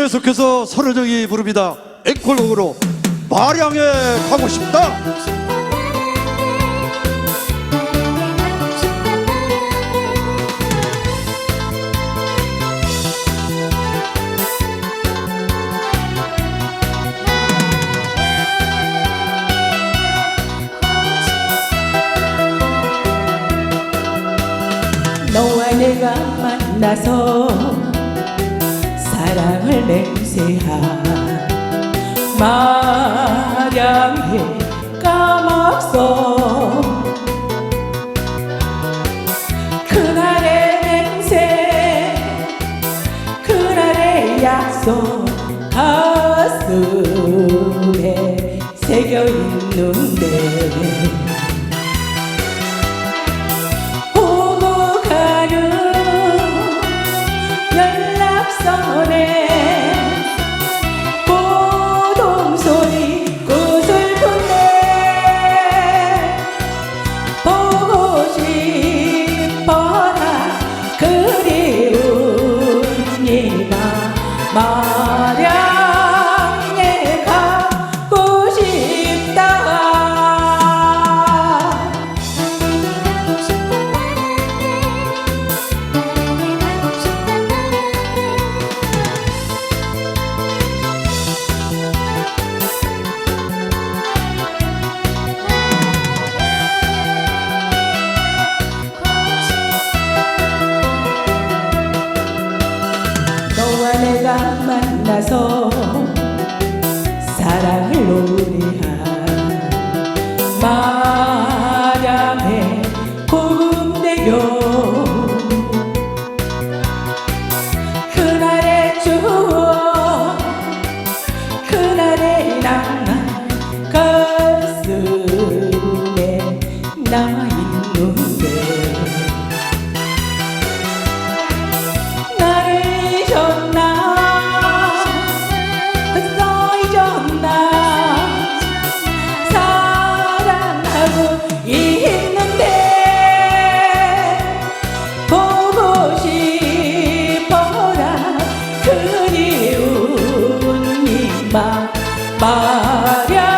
계속해서 서른정이 부릅니다. 앵콜곡으로 마량에 가고 싶다. 너와 내가 만나서 사랑을 맹세한 마량의 까막서 그날의 맹세 그날의 약속 가슴에 새겨 있는데 만나서 사랑을 노래한 마량의 고금대교. 그날의 추억 그날의 낭만 가슴에 남아 Maria.